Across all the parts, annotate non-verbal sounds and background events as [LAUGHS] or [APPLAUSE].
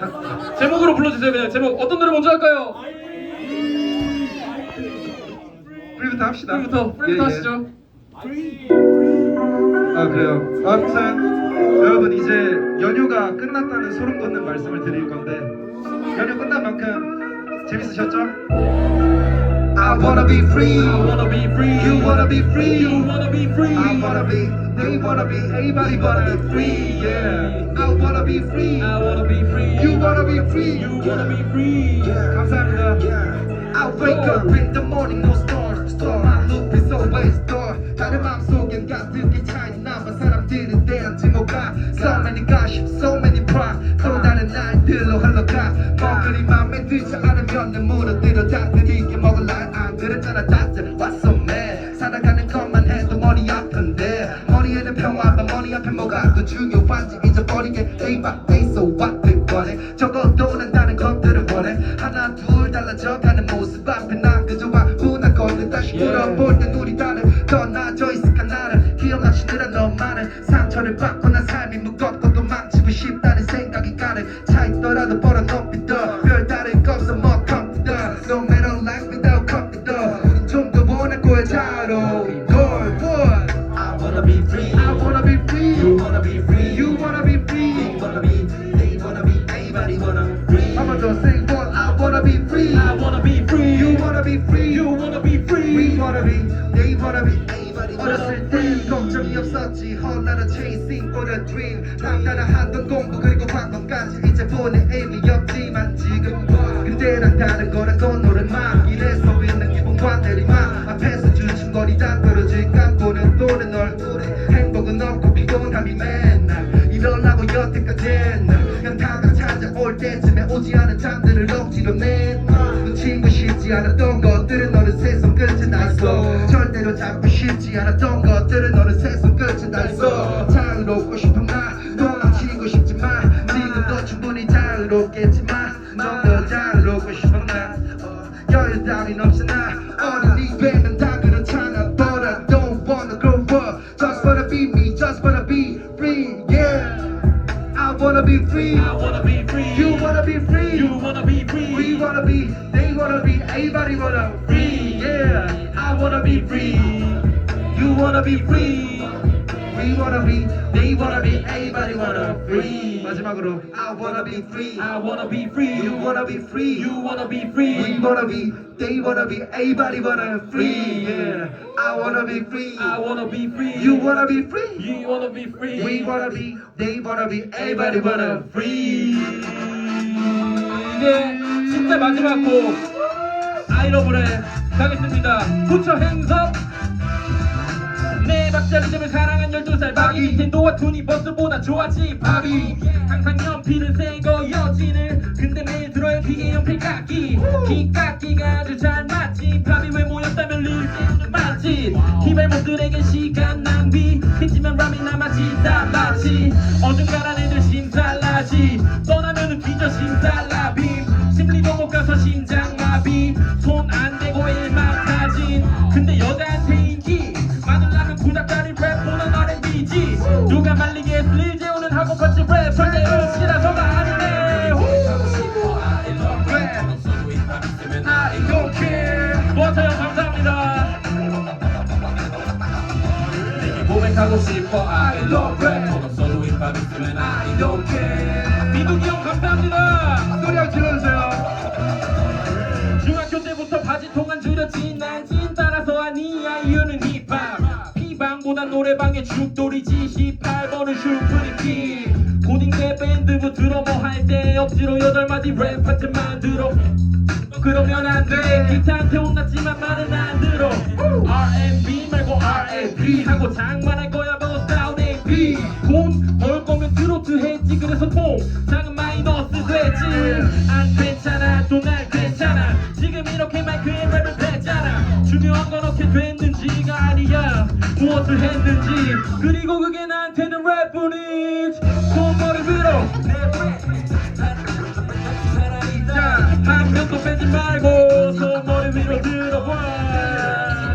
[LAUGHS] 제목으로 불러주세요 그냥 제목 어떤 노래 먼저 할까요? 프리부터 합시다. 프리부터 프리부터 예, 예. 하시죠 아 그래요. 아무튼 여러분 이제 연휴가 끝났다는 소름 돋는 말씀을 드릴 건데 연휴 끝난 만큼 재밌으셨죠? I wanna be free. I wanna be free You wanna be free. You wanna be free I wanna be. They wanna be. Everybody wanna be free. Yeah. I wanna be free. I wanna be free You wanna be free. You wanna be free 감사합니다. I wake up in the morning, no storm, storm. My loop is always door. 다른 마음속엔 가득히 뭐가. 더 중요한지 잊어버리게. Day by day so what? 들 원해 적어도 난 다른 것들을 원해. 하나 둘 달라져가는 모습 앞에 난 그저 와분하거든 다시 Yeah. 물어볼 땐 우리 다른 떠나져 있을까? 나를 기억하시느라 너만은 상처를 받고 난 삶이 무겁고 도망치고 싶다는 생각이 가득 차있더라도 벌어놓기 더 별다른 거 없어 Wanna 어렸을 땐 걱정이 없었지. 헐나는 chasing for the dream. 남자는 하던 공부 그리고 학원까지 이제 보내 의미 없지만 지금 난 다른 거라고 노래만 길에서 있는 기분과 내리막 앞에서 주춤거리다 떨어질 감고는 또는 얼굴에 행복은 없고 피곤함이 맨날 일어나고 여태까지 난 다가 찾아올 때쯤에 오지 않은 잠들을 억지로 내 싶지 않았던 것들은 어느새 손끝에 날서 자유롭고 싶은 나 도망치고 싶지만 지금도 충분히 자유롭겠지만 좀더 자유롭고 싶은 나 어, 여유 따윈 없으나 어른이 되면 다 그렇잖아 But I don't wanna grow up Just wanna be me Just wanna be free Yeah I wanna be free I wanna be free You wanna be free You wanna be free we wanna be, they wanna be, everybody wanna free, yeah. I wanna be free, you wanna be free. We wanna be, they wanna be, everybody wanna free. 마지막으로 I wanna be free, I wanna be free you wanna be free. You wanna be We free wanna be, they wanna be, everybody wanna free, yeah. I wanna be free, I wanna be free you wanna be free. You wanna be free We wanna be, they wanna be, everybody wanna free. 이제 진짜 마지막 곡 아이러브레 가겠습니다 부처 행섭 내 박자리즘을 사랑한 12살 바비. 닌텐도와 투니 버스보다 좋았지 바비. 항상 연필은 새거 여진을. 근데 매일 들어야 기계 연필 깎기. 기 깎기가 아주 잘 맞지. 바비 왜 모였다면 릴세우는 맛집 기발못들에겐 시간 낭비. 했지만 람이 남았지 다 마치. 어중간한 하고 싶어. I love rap 없어도 힙합 있으면 I don't care. 미국이 형 감사합니다. 소리 한번 질러주세요. 중학교 때부터 바지 통안 줄였지. 난진 따라서 아니야 이유는 힙합 피방보단 노래방에 죽돌이지. 18번은 슈프리티 고딩 때 밴드부 들어 뭐 할 때 억지로 여덟 마디 랩 파트 만들어 그러면 안돼. 기타한테 혼났지만 말은 안 들어. R&B 말고 R&B 하고 장만할 거야 뭐 사우드 AP 돈벌 거면 트로트 했지 그래서 통 작은 마이너스 됐지. 안 괜찮아 또날 괜찮아. 지금 이렇게 마이크에 랩을 뱉잖아. 중요한 건 어떻게 됐는지가 아니야. 무엇을 했는지. 그리고 그게 나한테는 랩뿐이지. 손머리 위로 자, 빼지 말고 손머리 위로 들어봐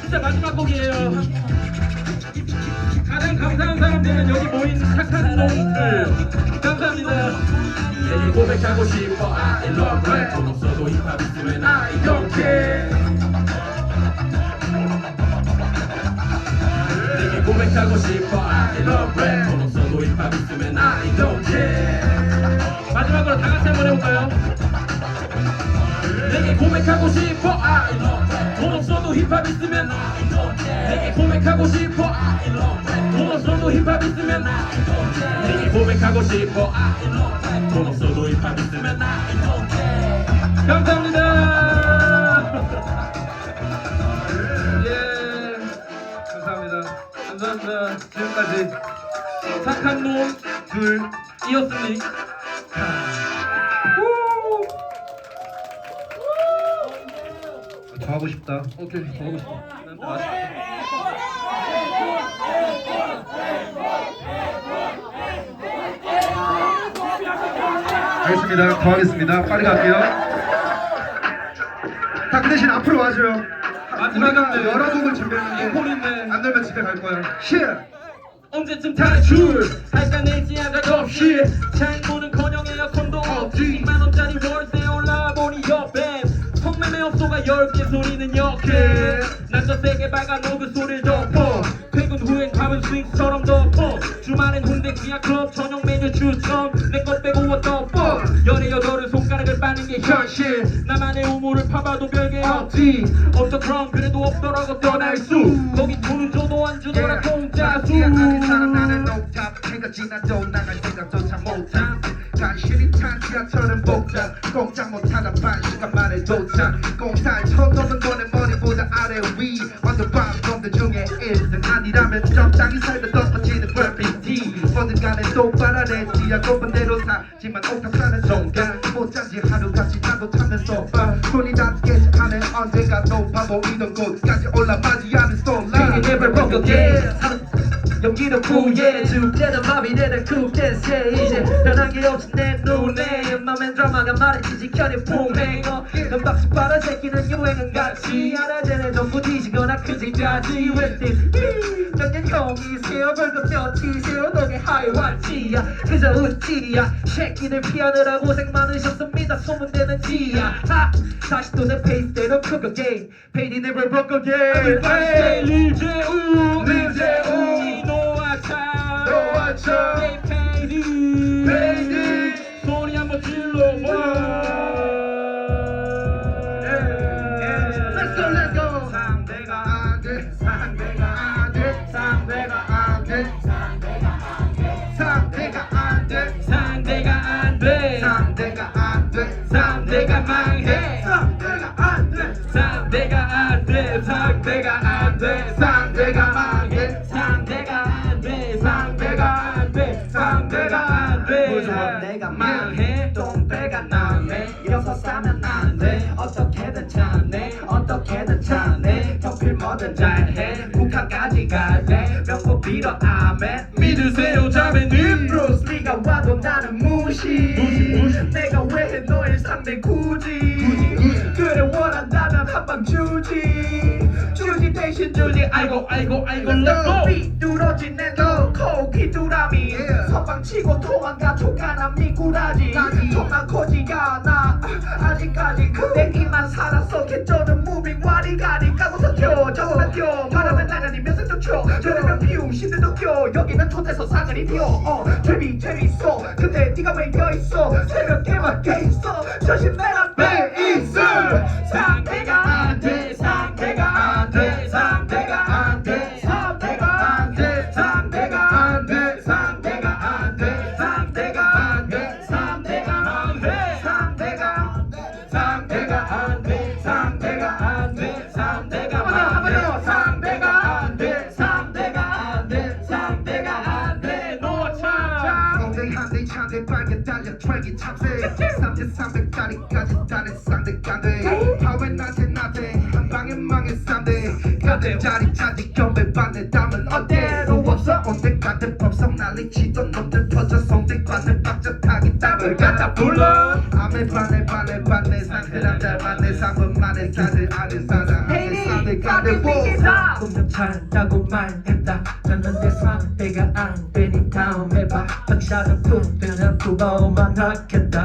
진짜 마지막 곡이에요. 가장 감사한 사람들은 여기 모인 착한 놈들. 감사합니다. 내게 고백하고 싶어. I love rap 돈 없어도 힙합 있으면 I don't care. 내게 고백하고 싶어. I love rap 돈 없어도 힙합 있으면 I don't care. 마지막으로 다 같이 한번 해볼까요? 내게 고백하고 싶어 I love rap 돈 없어도 힙합 있으면 I don't care 내게 고백하고 싶어 I love rap 돈 없어도 힙합 있으면 I don't care 내게 고백하고 싶어 I love rap 돈 없어도 힙합 있으면 I don't care 감사합니다. [LAUGHS] 예 감사합니다. 지금까지 착한 놈 둘 이었으니 더 하고 싶다. 오케이 더 하고 난 아쉽다. 알겠습니다. 더 하겠습니다. 빨리 갈게요. 자, 그 대신 앞으로 와줘요. 우리가 여러 곡을 준비했는데 안 되면 집에 갈 거야. 실. 언제쯤 탈출 할까 내지 않을 없이 창문은 업소가 10개 소리는 역해 난더 세게 박아놓은 그 소리를 덮어 퇴근 후엔 밥은 스윙처럼 덮어 주말엔 홍대 지하 클럽 저녁 메뉴 추천 내것 빼고 워터fall 열의 여덟은 손가락을 빠는 게 현실. 나만의 우물을 파봐도 별게 없지. 없어 그럼 그래도 없더라고 떠날 수. 거기 돈은 줘도 안 주더라 공짜수. 야, 아닌 사람 나는 녹탑 해가 지나도 나갈 생각조차 못함 간신히 탄 지하철은 복잡. 꼼짝 못하다 반 시간 1등 아니라면 적당히 살다 덮어지는 그래피티 뭐든 간에 똑바로 내 지하 고픈 대로 사지만 옥탑 사는 정강 못 잔지 하루같이 나도 타면서 손이 닿겠지 하는 언젠가 높아 보이던 곳까지 올라 맞이하는 솔라 Being never broke again 연기도 구해 죽대는 맘이 내를 굽겠어 이제 변한 게 없지 내 눈에 맘엔 드라마가 말해지지 견이 풍행어 넌 박수 빨아 새끼는 유행은 같이 하나 되네. 전부 뒤 크지까지 With this 몇년 형이 세요 벌금 몇이 세워놓게 하이 왔지야 그저 웃지야 새끼들 피하느라 고생 많으셨습니다 소문되는 지야 하! 다시 또내 페이스대로 cook again Paid never broke again Everybody say Lil J.U. Lil J.U. 노아 차 노아 차. Say Payday Payday. 소리 한번 질러봐 Let's go, let's go. 갈래 명곡 빌어 아멘. 믿으세요 자매님. 브루스리가 와도 나는 무시. 무시, 무시. 내가 왜 너의 상대 굳이 그래 원한다면 한 방 주지. 주지 대신 주지. 아이고 아이고 아이고 렛츠고 삐뚤어진 내너 코기두라미. 선방치고 도망가 촉간한 미꾸라지. 정말 커지가 나 아직까지 그대 이만 살았어. 개쩌는 무빙 와리가리 까고서 튀어 저거나 뛰어 껴 여기는 촌에서 사거리 피어 어 재미 재밌어. 근데 네가 왜 껴있어? 새벽에만 깨있어. 조심 내가 트랙이 참새 3대 300짜리까지 다른 상대가 안돼 파워에 나한테 나대 한 방에 망해 3대. 가대짜리 차지 경배 반대 담은 어때로 없어? 언제까지 법석 난리치던 놈들 터져 성대관을 박자 타기 답을 갖다 불러. 아메 반에 반에 반내 상대 남자 반내 상분 만에 다들 아는 사람 Hey, 내가 내 삐기다 분명 잘한다고 말했 마음만 하겠다